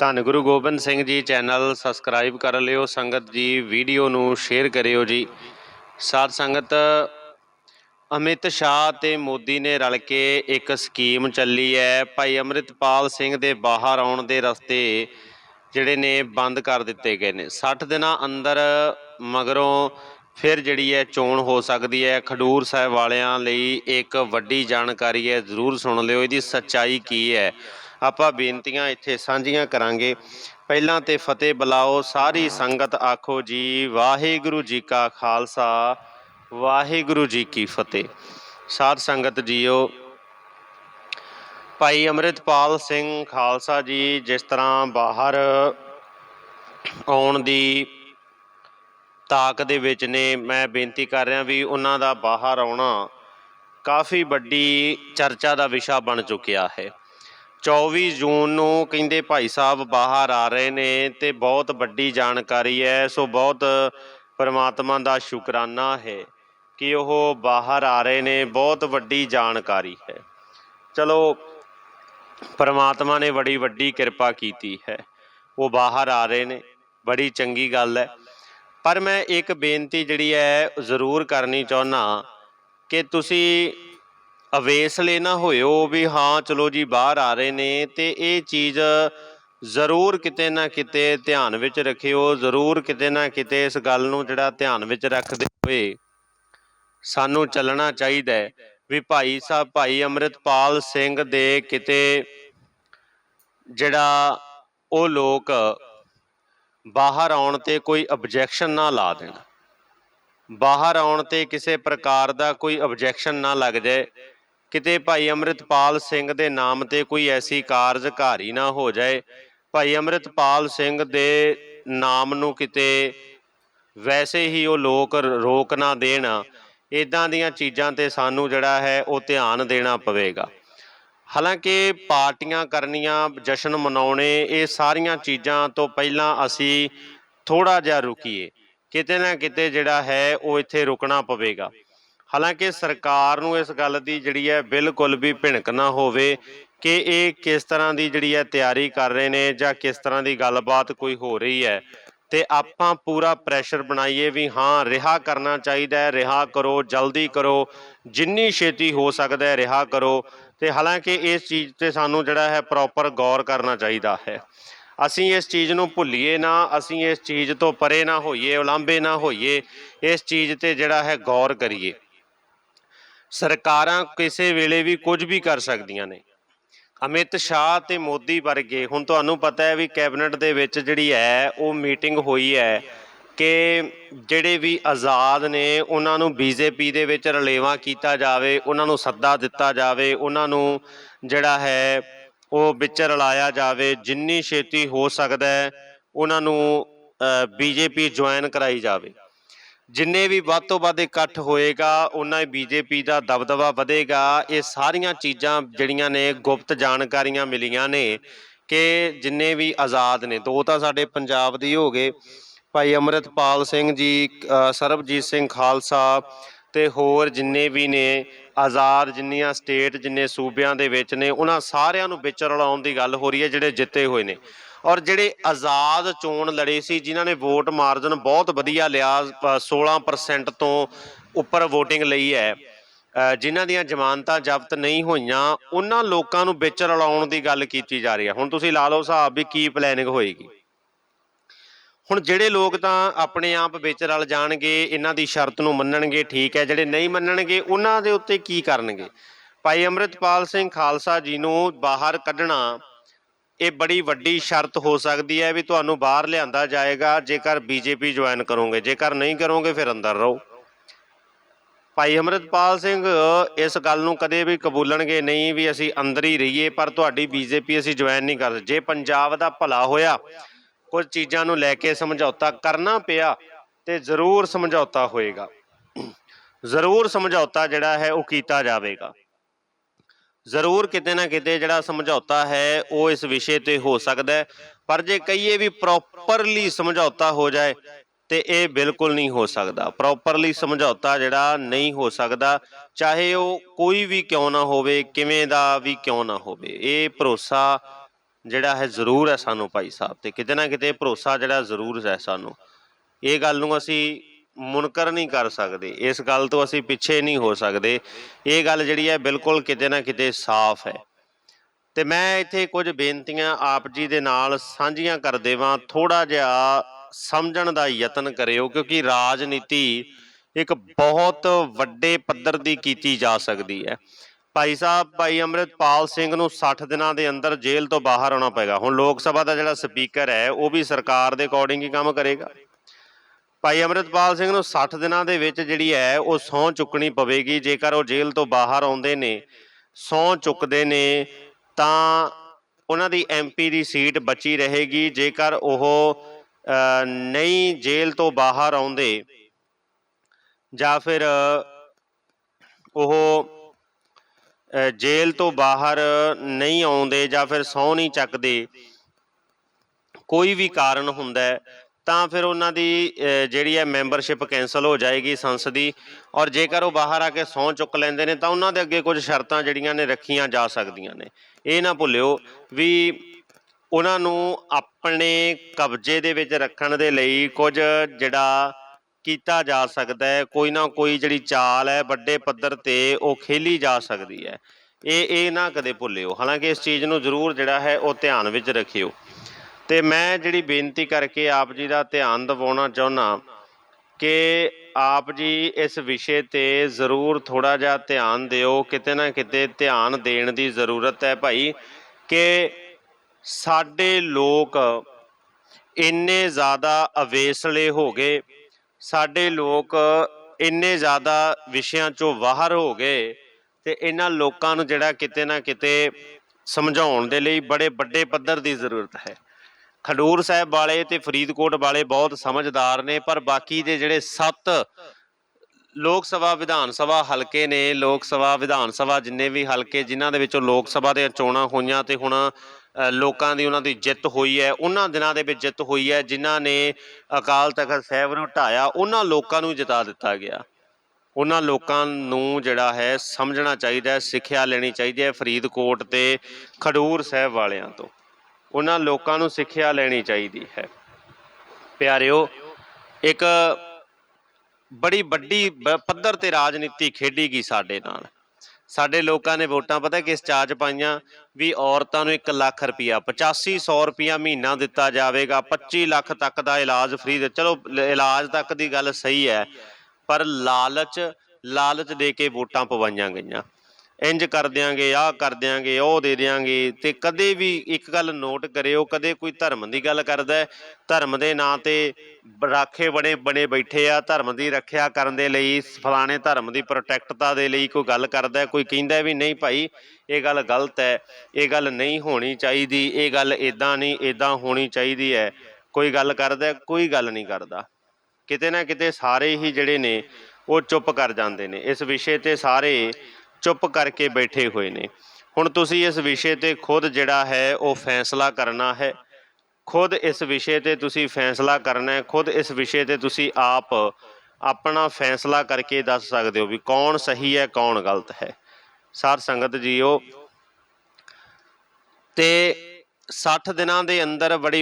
ਧੰਨ Guru Gobind Singh ji channel subscribe ਕਰ ਲਿਓ, ਸੰਗਤ ਜੀ ਵੀਡੀਓ ਨੂੰ ਸ਼ੇਅਰ ਕਰਿਓ ਜੀ। ਸਾਧ ਸੰਗਤ, ਅਮਿਤ ਸ਼ਾਹ ਤੇ ਮੋਦੀ ਨੇ ਰਲ ਕੇ ਇੱਕ ਸਕੀਮ ਚੱਲੀ ਹੈ। ਭਾਈ ਅਮਰਿਤਪਾਲ ਸਿੰਘ ਦੇ ਬਾਹਰ ਆਉਣ ਦੇ ਰਸਤੇ ਜਿਹੜੇ ਨੇ ਬੰਦ ਕਰ ਦਿੱਤੇ ਗਏ ਨੇ। 60 ਦਿਨਾਂ ਅੰਦਰ ਮਗਰੋਂ ਫਿਰ ਜਿਹੜੀ ਹੈ ਚੋਣ ਹੋ ਸਕਦੀ ਹੈ। ਖਡੂਰ ਸਾਹਿਬ ਵਾਲਿਆਂ ਲਈ ਇੱਕ ਵੱਡੀ ਜਾਣਕਾਰੀ ਹੈ, ਜ਼ਰੂਰ ਸੁਣ ਲਿਓ। ਇਹਦੀ ਸੱਚਾਈ ਕੀ ਹੈ? ਆਪਾਂ ਬੇਨਤੀਆਂ ਇੱਥੇ ਸਾਂਝੀਆਂ ਕਰਾਂਗੇ। ਪਹਿਲਾਂ ਤੇ ਫਤਿਹ ਬੁਲਾਓ, ਸਾਰੀ ਸੰਗਤ ਆਖੋ ਜੀ, ਵਾਹਿਗੁਰੂ ਜੀ ਕਾ ਖਾਲਸਾ, ਵਾਹਿਗੁਰੂ ਜੀ ਕੀ ਫਤਿਹ। ਸਾਧ ਸੰਗਤ ਜੀਓ, ਭਾਈ ਅਮਰਿਤਪਾਲ ਸਿੰਘ ਖਾਲਸਾ ਜੀ ਜਿਸ ਤਰ੍ਹਾਂ ਬਾਹਰ ਆਉਣ ਦੀ ਤਾਕ ਦੇ ਵਿੱਚ ਨੇ, ਮੈਂ ਬੇਨਤੀ ਕਰ ਰਿਹਾ ਵੀ ਉਹਨਾਂ ਦਾ ਬਾਹਰ ਆਉਣਾ ਕਾਫੀ ਵੱਡੀ ਚਰਚਾ ਦਾ ਵਿਸ਼ਾ ਬਣ ਚੁੱਕਿਆ ਹੈ। 24 ਜੂਨ ਨੂੰ ਕਹਿੰਦੇ ਭਾਈ ਸਾਹਿਬ ਬਾਹਰ ਆ ਰਹੇ ਨੇ ਤੇ ਬਹੁਤ ਵੱਡੀ ਜਾਣਕਾਰੀ ਹੈ, ਸੋ ਬਹੁਤ ਪਰਮਾਤਮਾ ਦਾ ਸ਼ੁਕਰਾਨਾ ਹੈ ਕਿ ਉਹ ਬਾਹਰ ਆ ਰਹੇ ਨੇ, ਬਹੁਤ ਵੱਡੀ ਜਾਣਕਾਰੀ ਹੈ। ਚਲੋ, ਪਰਮਾਤਮਾ ਨੇ ਬੜੀ ਵੱਡੀ ਕਿਰਪਾ ਕੀਤੀ ਹੈ, ਉਹ ਬਾਹਰ ਆ ਰਹੇ ਨੇ, ਬੜੀ ਚੰਗੀ ਗੱਲ ਹੈ। ਪਰ ਮੈਂ ਇੱਕ ਬੇਨਤੀ ਜਿਹੜੀ ਹੈ, ਜ਼ਰੂਰ ਕਰਨੀ ਚਾਹੁੰਦਾ ਕਿ ਤੁਸੀਂ ਅਵੇਸਲੇ ਨਾ ਹੋਇਓ ਵੀ ਹਾਂ, ਚਲੋ ਜੀ, ਬਾਹਰ ਆ ਰਹੇ ਨੇ, ਤੇ ਇਹ ਚੀਜ਼ ਜ਼ਰੂਰ ਕਿਤੇ ਨਾ ਕਿਤੇ ਧਿਆਨ ਵਿੱਚ ਰੱਖਿਓ, ਜ਼ਰੂਰ ਕਿਤੇ ਨਾ ਕਿਤੇ ਇਸ ਗੱਲ ਨੂੰ ਜਿਹੜਾ ਧਿਆਨ ਵਿੱਚ ਰੱਖਦੇ ਹੋਏ ਸਾਨੂੰ ਚੱਲਣਾ ਚਾਹੀਦਾ ਹੈ ਵੀ ਭਾਈ ਸਾਹਿਬ, ਭਾਈ ਅੰਮ੍ਰਿਤਪਾਲ ਸਿੰਘ ਦੇ ਕਿਤੇ ਜਿਹੜਾ ਉਹ ਲੋਕ ਬਾਹਰ ਆਉਣ ਤੇ ਕੋਈ ਆਬਜੈਕਸ਼ਨ ਨਾ ਲਾ ਦੇਣ। ਬਾਹਰ ਆਉਣ ਤੇ ਕਿਸੇ ਪ੍ਰਕਾਰ ਦਾ ਕੋਈ ਆਬਜੈਕਸ਼ਨ ਨਾ ਲੱਗ ਜਾਏ। ਕਿਤੇ ਭਾਈ ਅੰਮ੍ਰਿਤਪਾਲ ਸਿੰਘ ਦੇ ਨਾਮ ਤੇ ਕੋਈ ਐਸੀ ਕਾਰਜਕਾਰੀ ਨਾ ਹੋ ਜਾਏ, ਭਾਈ ਅੰਮ੍ਰਿਤਪਾਲ ਸਿੰਘ ਦੇ ਨਾਮ ਨੂੰ ਕਿਤੇ ਵੈਸੇ ਹੀ ਉਹ ਲੋਕ ਰੋਕ ਨਾ ਦੇਣ ਇਦਾਂ ਦੀਆਂ ਚੀਜ਼ਾਂ ਤੇ ਸਾਨੂੰ ਜਿਹੜਾ ਹੈ ਉਹ ਧਿਆਨ ਦੇਣਾ ਪਵੇਗਾ। ਹਾਲਾਂਕਿ ਪਾਰਟੀਆਂ ਕਰਨੀਆਂ, ਜਸ਼ਨ ਮਨਾਉਣੇ, ਇਹ ਸਾਰੀਆਂ ਚੀਜ਼ਾਂ ਤੋਂ ਪਹਿਲਾਂ ਅਸੀਂ ਥੋੜਾ ਜਿਹਾ ਰੁਕੀਏ। ਕਿਤੇ ਨਾ ਕਿਤੇ ਜਿਹੜਾ ਹੈ ਉਹ ਇੱਥੇ ਰੁਕਣਾ ਪਵੇਗਾ। ਹਾਲਾਂਕਿ ਸਰਕਾਰ ਨੂੰ ਇਸ ਗੱਲ ਦੀ ਜਿਹੜੀ ਹੈ ਬਿਲਕੁਲ ਵੀ ਭਿਣਕ ਨਾ ਹੋਵੇ ਕਿ ਇਹ ਕਿਸ ਤਰ੍ਹਾਂ ਦੀ ਜਿਹੜੀ ਹੈ ਤਿਆਰੀ ਕਰ ਰਹੇ ਨੇ ਜਾਂ ਕਿਸ ਤਰ੍ਹਾਂ ਦੀ ਗੱਲਬਾਤ ਕੋਈ ਹੋ ਰਹੀ ਹੈ। ਤੇ ਆਪਾਂ ਪੂਰਾ ਪ੍ਰੈਸ਼ਰ ਬਣਾਈਏ ਵੀ ਹਾਂ, ਰਿਹਾ ਕਰਨਾ ਚਾਹੀਦਾ ਹੈ, ਰਿਹਾ ਕਰੋ, ਜਲਦੀ ਕਰੋ, ਜਿੰਨੀ ਛੇਤੀ ਹੋ ਸਕਦਾ ਹੈ, ਰਿਹਾ ਕਰੋ। ਤੇ ਹਾਲਾਂਕਿ ਇਸ ਚੀਜ਼ ਤੇ ਸਾਨੂੰ ਜਿਹੜਾ ਹੈ ਪ੍ਰੋਪਰ ਗੌਰ ਕਰਨਾ ਚਾਹੀਦਾ ਹੈ। ਅਸੀਂ ਇਸ ਚੀਜ਼ ਨੂੰ ਭੁੱਲੀਏ ਨਾ, ਅਸੀਂ ਇਸ ਚੀਜ਼ ਤੋਂ ਪਰੇ ਨਾ ਹੋਈਏ, ਉਲਾਂਭੇ ਨਾ ਹੋਈਏ, ਇਸ ਚੀਜ਼ ਤੇ ਜਿਹੜਾ ਹੈ ਗੌਰ ਕਰੀਏ। ਸਰਕਾਰਾਂ ਕਿਸੇ ਵੇਲੇ ਵੀ ਕੁਝ ਵੀ ਕਰ ਸਕਦੀਆਂ ਨੇ। ਅਮਿਤ ਸ਼ਾਹ ਤੇ ਮੋਦੀ ਵਰਗੇ, ਹੁਣ ਤੁਹਾਨੂੰ ਪਤਾ ਹੈ ਵੀ ਕੈਬਨਿਟ ਦੇ ਵਿੱਚ ਜਿਹੜੀ ਹੈ, ਉਹ ਮੀਟਿੰਗ ਹੋਈ ਹੈ ਕਿ ਜਿਹੜੇ ਵੀ ਆਜ਼ਾਦ ਨੇ, ਉਹਨਾਂ ਨੂੰ ਬੀਜੇਪੀ ਦੇ ਵਿੱਚ ਰਲੇਵਾ ਕੀਤਾ ਜਾਵੇ, ਉਹਨਾਂ ਨੂੰ ਸੱਦਾ ਦਿੱਤਾ ਜਾਵੇ, ਉਹਨਾਂ ਨੂੰ ਜਿਹੜਾ ਹੈ, ਉਹ ਵਿੱਚ ਰਲਾਇਆ ਜਾਵੇ, ਜਿੰਨੀ ਛੇਤੀ ਹੋ ਸਕਦਾ ਹੈ, ਉਹਨਾਂ ਨੂੰ ਬੀਜੇਪੀ ਜੁਆਇਨ ਕਰਾਈ ਜਾਵੇ। ਜਿੰਨੇ ਵੀ ਵੱਧ ਤੋਂ ਵੱਧ ਇਕੱਠ ਹੋਏਗਾ, ਉਹਨਾਂ ਹੀ ਬੀਜੇਪੀ ਦਾ ਦਬਦਬਾ ਵਧੇਗਾ। ਇਹ ਸਾਰੀਆਂ ਚੀਜ਼ਾਂ ਜਿਹੜੀਆਂ ਨੇ ਗੁਪਤ ਜਾਣਕਾਰੀਆਂ ਮਿਲੀਆਂ ਨੇ ਕਿ ਜਿੰਨੇ ਵੀ ਆਜ਼ਾਦ ਨੇ, ਦੋ ਤਾਂ ਸਾਡੇ ਪੰਜਾਬ ਦੀ ਹੋ ਗਏ। ਭਾਈ ਅਮਰਿਤਪਾਲ ਸਿੰਘ ਜੀ ਸਰਬਜੀਤ ਸਿੰਘ ਖਾਲਸਾ ਤੇ ਹੋਰ ਜਿੰਨੇ ਵੀ ਨੇ, ਆਜ਼ਾਦ ਜਿੰਨੀਆਂ ਸਟੇਟ ਜਿੰਨੇ ਸੂਬਿਆਂ ਦੇ ਵਿੱਚ ਨੇ, ਉਹਨਾਂ ਸਾਰਿਆਂ ਨੂੰ ਵਿੱਚ ਰਲਾਉਣ ਦੀ ਗੱਲ ਹੋ ਰਹੀ ਹੈ, ਜਿਹੜੇ ਜਿੱਤੇ ਹੋਏ ਨੇ। ਔਰ ਜਿਹੜੇ ਆਜ਼ਾਦ ਚੋਣ ਲੜੇ ਸੀ ਜਿਨ੍ਹਾਂ ਨੇ ਵੋਟ ਮਾਰਜਨ ਬਹੁਤ ਵਧੀਆ ਲਿਆ ਅ, 16% ਤੋਂ ਉੱਪਰ VOTING ਲਈ ਹੈ ਅ, ਜਿਨ੍ਹਾਂ ਦੀਆਂ ਜ਼ਮਾਨਤਾਂ ਜ਼ਬਤ ਨਹੀਂ ਹੋਈਆਂ ਉਹਨਾਂ ਲੋਕਾਂ ਨੂੰ ਵਿੱਚ ਰਲਾਉਣ ਦੀ ਗੱਲ ਕੀਤੀ ਜਾ ਰਹੀ ਹੈ। ਹੁਣ ਤੁਸੀਂ ਲਾ ਲਓ ਹਿਸਾਬ ਵੀ ਕੀ ਪਲੈਨਿੰਗ ਹੋਏਗੀ। ਹੁਣ ਜਿਹੜੇ ਲੋਕ ਤਾਂ ਆਪਣੇ ਆਪ ਵਿੱਚ ਰਲ ਜਾਣਗੇ ਇਹਨਾਂ ਦੀ ਸ਼ਰਤ ਨੂੰ ਮੰਨਣਗੇ ਠੀਕ ਹੈ ਜਿਹੜੇ ਨਹੀਂ ਮੰਨਣਗੇ ਉਹਨਾਂ ਦੇ ਉੱਤੇ ਕੀ ਕਰਨਗੇ? ਭਾਈ ਅੰਮ੍ਰਿਤਪਾਲ ਸਿੰਘ ਖਾਲਸਾ ਜੀ ਨੂੰ ਬਾਹਰ ਕੱਢਣਾ ਇਹ ਬੜੀ ਵੱਡੀ ਸ਼ਰਤ ਹੋ ਸਕਦੀ ਹੈ ਵੀ ਤੁਹਾਨੂੰ ਬਾਹਰ ਲਿਆਂਦਾ ਜਾਏਗਾ, ਜੇਕਰ ਬੀਜੇਪੀ ਜੁਆਇਨ ਕਰੋਗੇ। ਜੇਕਰ ਨਹੀਂ ਕਰੋਗੇ, ਫਿਰ ਅੰਦਰ ਰਹੋ। ਭਾਈ ਅਮਰਿਤਪਾਲ ਸਿੰਘ, ਇਸ ਗੱਲ ਨੂੰ ਕਦੇ ਵੀ ਕਬੂਲਣਗੇ ਨਹੀਂ ਵੀ ਅਸੀਂ ਅੰਦਰ ਹੀ ਰਹੀਏ, ਪਰ ਤੁਹਾਡੀ ਬੀਜੇਪੀ ਅਸੀਂ ਜੁਆਇਨ ਨਹੀਂ ਕਰਦੇ ਜੇ ਪੰਜਾਬ ਦਾ ਭਲਾ ਹੋਇਆ, ਕੁਝ ਚੀਜ਼ਾਂ ਨੂੰ ਲੈ ਕੇ ਸਮਝੌਤਾ ਕਰਨਾ ਪਿਆ, ਤੇ ਜ਼ਰੂਰ ਸਮਝੌਤਾ ਹੋਏਗਾ। ਜ਼ਰੂਰ ਸਮਝੌਤਾ ਜਿਹੜਾ ਹੈ, ਉਹ ਕੀਤਾ ਜਾਵੇਗਾ। ਜ਼ਰੂਰ ਕਿਤੇ ਨਾ ਕਿਤੇ ਜਿਹੜਾ ਸਮਝੌਤਾ ਹੈ, ਉਹ ਇਸ ਵਿਸ਼ੇ ਤੇ ਹੋ ਸਕਦਾ ਹੈ। ਪਰ ਜੇ ਕਹੀਏ ਵੀ ਪ੍ਰੋਪਰਲੀ ਸਮਝੌਤਾ ਹੋ ਜਾਏ, ਤੇ ਇਹ ਬਿਲਕੁਲ ਨਹੀਂ ਹੋ ਸਕਦਾ। ਪ੍ਰੋਪਰਲੀ ਸਮਝੌਤਾ ਜਿਹੜਾ ਨਹੀਂ ਹੋ ਸਕਦਾ, ਚਾਹੇ ਉਹ ਕੋਈ ਵੀ ਕਿਉਂ ਨਾ ਹੋਵੇ, ਕਿਵੇਂ ਦਾ ਵੀ ਕਿਉਂ ਨਾ ਹੋਵੇ, ਇਹ ਭਰੋਸਾ ਜਿਹੜਾ ਹੈ ਜ਼ਰੂਰ ਹੈ ਸਾਨੂੰ ਭਾਈ ਸਾਹਿਬ ਤੇ। ਕਿਤੇ ਨਾ ਕਿਤੇ ਭਰੋਸਾ ਜਿਹੜਾ ਜ਼ਰੂਰ ਹੈ ਸਾਨੂੰ। ਇਹ ਗੱਲ ਨੂੰ ਅਸੀਂ ਮੁਨਕਰ ਨਹੀਂ ਕਰ ਸਕਦੇ। ਇਸ ਗੱਲ ਤੋਂ ਅਸੀਂ ਪਿੱਛੇ ਨਹੀਂ ਹੋ ਸਕਦੇ। ਇਹ ਗੱਲ ਜਿਹੜੀ ਹੈ ਬਿਲਕੁਲ ਕਿਤੇ ਨਾ ਕਿਤੇ ਸਾਫ਼ ਹੈ। ਤੇ ਮੈਂ ਇੱਥੇ ਕੁਝ ਬੇਨਤੀਆਂ ਆਪ ਜੀ ਦੇ ਨਾਲ ਸਾਂਝੀਆਂ ਕਰ ਦੇਵਾਂ। ਥੋੜਾ ਜਿਹਾ ਸਮਝਣ ਦਾ ਯਤਨ ਕਰਿਓ, ਕਿਉਂਕਿ ਰਾਜਨੀਤੀ ਇੱਕ ਬਹੁਤ ਵੱਡੇ ਪੱਧਰ ਦੀ ਕੀਤੀ ਜਾ ਸਕਦੀ ਹੈ। ਭਾਈ ਸਾਹਿਬ, ਭਾਈ ਅੰਮ੍ਰਿਤਪਾਲ ਸਿੰਘ ਨੂੰ 60 ਦਿਨਾਂ ਦੇ ਅੰਦਰ ਜੇਲ੍ਹ ਤੋਂ ਬਾਹਰ ਆਉਣਾ ਪਏਗਾ। ਹੁਣ ਲੋਕ ਸਭਾ ਦਾ ਜਿਹੜਾ ਸਪੀਕਰ ਹੈ, ਉਹ ਵੀ ਸਰਕਾਰ ਦੇ ਅਕੋਰਡਿੰਗ ਹੀ ਕੰਮ ਕਰੇਗਾ। ਭਾਈ ਅੰਮ੍ਰਿਤਪਾਲ ਸਿੰਘ ਨੂੰ 60 ਦਿਨਾਂ ਦੇ ਵਿੱਚ ਜਿਹੜੀ ਹੈ ਉਹ ਸਹੁੰ ਚੁੱਕਣੀ ਪਵੇਗੀ। ਜੇਕਰ ਉਹ ਜੇਲ੍ਹ ਤੋਂ ਬਾਹਰ ਆਉਂਦੇ ਨੇ, ਸਹੁੰ ਚੁੱਕਦੇ ਨੇ, ਤਾਂ ਉਹਨਾਂ ਦੀ ਐਮਪੀ ਦੀ ਸੀਟ ਬਚੀ ਰਹੇਗੀ। ਜੇਕਰ ਉਹ ਨਹੀਂ ਜੇਲ੍ਹ ਤੋਂ ਬਾਹਰ ਆਉਂਦੇ ਜਾਂ ਫਿਰ ਉਹ ਜੇਲ੍ਹ ਤੋਂ ਬਾਹਰ ਨਹੀਂ ਆਉਂਦੇ ਜਾਂ ਫਿਰ ਸਹੁੰ ਨਹੀਂ ਚੱਕਦੇ, ਕੋਈ ਵੀ ਕਾਰਨ ਹੁੰਦਾ ਤਾਂ ਫਿਰ ਉਹਨਾਂ ਦੀ ਜਿਹੜੀ ਹੈ ਮੈਂਬਰਸ਼ਿਪ ਕੈਨਸਲ ਹੋ ਜਾਏਗੀ ਸੰਸਦ ਦੀ। ਔਰ ਜੇਕਰ ਉਹ ਬਾਹਰ ਆ ਕੇ ਸਹੁੰ ਚੁੱਕ ਲੈਂਦੇ ਨੇ, ਤਾਂ ਉਹਨਾਂ ਦੇ ਅੱਗੇ ਕੁਝ ਸ਼ਰਤਾਂ ਜਿਹੜੀਆਂ ਨੇ ਰੱਖੀਆਂ ਜਾ ਸਕਦੀਆਂ ਨੇ। ਇਹ ਨਾ ਭੁੱਲਿਓ ਵੀ ਉਹਨਾਂ ਨੂੰ ਆਪਣੇ ਕਬਜ਼ੇ ਦੇ ਵਿੱਚ ਰੱਖਣ ਦੇ ਲਈ ਕੁਝ ਜਿਹੜਾ ਕੀਤਾ ਜਾ ਸਕਦਾ ਹੈ। ਕੋਈ ਨਾ ਕੋਈ ਜਿਹੜੀ ਚਾਲ ਹੈ, ਵੱਡੇ ਪੱਧਰ ਤੇ ਉਹ ਖੇਲੀ ਜਾ ਸਕਦੀ ਹੈ। ਇਹ ਇਹ ਨਾ ਕਦੇ ਭੁੱਲਿਓ। ਹਾਲਾਂਕਿ ਇਸ ਚੀਜ਼ ਨੂੰ ਜ਼ਰੂਰ ਜਿਹੜਾ ਹੈ, ਉਹ ਧਿਆਨ ਵਿੱਚ ਰੱਖਿਓ। ਤੇ ਮੈਂ ਜਿਹੜੀ ਬੇਨਤੀ ਕਰਕੇ ਆਪ ਜੀ ਦਾ ਧਿਆਨ ਦਿਵਾਉਣਾ ਚਾਹੁੰਦਾ ਕਿ ਆਪ ਜੀ ਇਸ ਵਿਸ਼ੇ ਤੇ ਜ਼ਰੂਰ ਥੋੜਾ ਜਿਹਾ ਧਿਆਨ ਦਿਓ, ਕਿਤੇ ਨਾ ਕਿਤੇ ਧਿਆਨ ਦੇਣ ਦੀ ਜ਼ਰੂਰਤ ਹੈ ਭਾਈ, ਕਿ ਸਾਡੇ ਲੋਕ ਇੰਨੇ ਜ਼ਿਆਦਾ ਅਵੇਸਲੇ ਹੋ ਗਏ, ਸਾਡੇ ਲੋਕ ਇੰਨੇ ਜ਼ਿਆਦਾ ਵਿਸ਼ਿਆਂ ਚੋਂ ਬਾਹਰ ਹੋ ਗਏ ਤੇ ਇਹਨਾਂ ਲੋਕਾਂ ਨੂੰ ਜਿਹੜਾ ਕਿਤੇ ਨਾ ਕਿਤੇ ਸਮਝਾਉਣ ਦੇ ਲਈ ਬੜੇ ਵੱਡੇ ਪੱਧਰ ਦੀ ਜ਼ਰੂਰਤ ਹੈ। ਖਡੂਰ ਸਾਹਿਬ ਵਾਲੇ ਤੇ ਫਰੀਦਕੋਟ ਵਾਲੇ ਬਹੁਤ ਸਮਝਦਾਰ ਨੇ, ਪਰ ਬਾਕੀ ਦੇ ਜਿਹੜੇ ਸੱਤ ਲੋਕ ਸਭਾ, ਵਿਧਾਨ ਸਭਾ ਹਲਕੇ ਨੇ, ਲੋਕ ਸਭਾ, ਵਿਧਾਨ ਸਭਾ ਜਿੰਨੇ ਵੀ ਹਲਕੇ, ਜਿਨ੍ਹਾਂ ਦੇ ਵਿੱਚੋਂ ਲੋਕ ਸਭਾ ਦੀਆਂ ਚੋਣਾਂ ਹੋਈਆਂ ਤੇ ਹੁਣ ਲੋਕਾਂ ਦੀ ਉਹਨਾਂ ਦੀ ਜਿੱਤ ਹੋਈ ਹੈ, ਉਹਨਾਂ ਦਿਨਾਂ ਦੇ ਵਿੱਚ ਜਿੱਤ ਹੋਈ ਹੈ, ਜਿਨ੍ਹਾਂ ਨੇ ਅਕਾਲ ਤਖਤ ਸਾਹਿਬ ਨੂੰ ਢਾਇਆ ਉਹਨਾਂ ਲੋਕਾਂ ਨੂੰ ਜਿਤਾ ਦਿੱਤਾ ਗਿਆ। ਉਹਨਾਂ ਲੋਕਾਂ ਨੂੰ ਜਿਹੜਾ ਹੈ, ਸਮਝਣਾ ਚਾਹੀਦਾ ਹੈ, ਸਿੱਖਿਆ ਲੈਣੀ ਚਾਹੀਦੀ ਹੈ ਫਰੀਦਕੋਟ ਤੇ ਖਡੂਰ ਸਾਹਿਬ ਵਾਲਿਆਂ ਤੋਂ। ਉਹਨਾਂ ਲੋਕਾਂ ਨੂੰ ਸਿੱਖਿਆ ਲੈਣੀ ਚਾਹੀਦੀ ਹੈ। ਪਿਆਰਿਓ, ਇੱਕ ਬੜੀ ਵੱਡੀ ਬ- ਪੱਧਰ ਤੇ ਰਾਜਨੀਤੀ ਖੇਡੀ ਗਈ ਸਾਡੇ ਨਾਲ। ਸਾਡੇ ਲੋਕਾਂ ਨੇ ਵੋਟਾਂ ਪਤਾ ਕਿਸ ਚਾਚ ਪਾਈਆਂ? ਵੀ ਔਰਤਾਂ ਨੂੰ 1 ਲੱਖ ਰੁਪਇਆ 8500 ਰੁਪਇਆ ਮਹੀਨਾ ਦਿੱਤਾ ਜਾਵੇਗਾ 25 ਲੱਖ ਤੱਕ ਦਾ ਇਲਾਜ ਫ੍ਰੀ ਦੇ, ਚਲੋ ਇਲਾਜ ਤੱਕ ਦੀ ਗੱਲ ਸਹੀ ਹੈ, ਪਰ ਲਾਲਚ ਲਾਲਚ ਦੇ ਕੇ ਵੋਟਾਂ ਪਵਾਈਆਂ ਗਈਆਂ। ਇੰਜ ਕਰ ਦਿਆਂਗੇ, ਆਹ ਕਰ ਦਿਆਂਗੇ, ਉਹ ਦੇ ਦਿਆਂਗੇ। ਤੇ ਕਦੇ ਵੀ ਇੱਕ ਗੱਲ ਨੋਟ ਕਰਿਓ, ਕਦੇ ਕੋਈ ਧਰਮ ਦੀ ਗੱਲ ਕਰਦਾ ਧਰਮ ਦੇ ਨਾਂ ਤੇ ਰਾਖੇ ਬਣੇ ਬਣੇ ਬੈਠੇ ਆ, ਧਰਮ ਦੀ ਰੱਖਿਆ ਕਰਨ ਦੇ ਲਈ, ਫਲਾਣੇ ਧਰਮ ਦੀ ਪ੍ਰੋਟੈਕਟਤਾ ਦੇ ਲਈ ਕੋਈ ਗੱਲ ਕਰਦਾ ਕੋਈ ਕਹਿੰਦਾ ਵੀ ਨਹੀਂ ਭਾਈ, ਇਹ ਗੱਲ ਗਲਤ ਹੈ, ਇਹ ਗੱਲ ਨਹੀਂ ਹੋਣੀ ਚਾਹੀਦੀ, ਇਹ ਗੱਲ ਇਦਾਂ ਨਹੀਂ ਇਦਾਂ ਹੋਣੀ ਚਾਹੀਦੀ ਹੈ। ਕੋਈ ਗੱਲ ਕਰਦਾ ਕੋਈ ਗੱਲ ਨਹੀਂ ਕਰਦਾ। ਕਿਤੇ ਨਾ ਕਿਤੇ ਸਾਰੇ ਹੀ ਜਿਹੜੇ ਨੇ, ਉਹ ਚੁੱਪ ਕਰ ਜਾਂਦੇ ਨੇ। ਇਸ ਵਿਸ਼ੇ ਤੇ ਸਾਰੇ ਚੁੱਪ ਕਰਕੇ ਬੈਠੇ ਹੋਏ ਨੇ। ਹੁਣ ਤੁਸੀਂ ਇਸ ਵਿਸ਼ੇ ਤੇ ਖੁਦ ਜਿਹੜਾ ਹੈ ਉਹ ਫੈਸਲਾ ਕਰਨਾ ਹੈ। ਖੁਦ ਇਸ ਵਿਸ਼ੇ ਤੇ ਤੁਸੀਂ ਫੈਸਲਾ ਕਰਨਾ ਹੈ। ਖੁਦ ਇਸ ਵਿਸ਼ੇ ਤੇ ਤੁਸੀਂ ਆਪ ਆਪਣਾ ਫੈਸਲਾ ਕਰਕੇ ਦੱਸ ਸਕਦੇ ਹੋ ਵੀ ਕੌਣ ਸਹੀ ਹੈ, ਕੌਣ ਗਲਤ ਹੈ। ਸਾਧ ਸੰਗਤ ਜੀਓ, ਤੇ 60 ਦਿਨਾਂ ਦੇ ਅੰਦਰ ਬੜੀ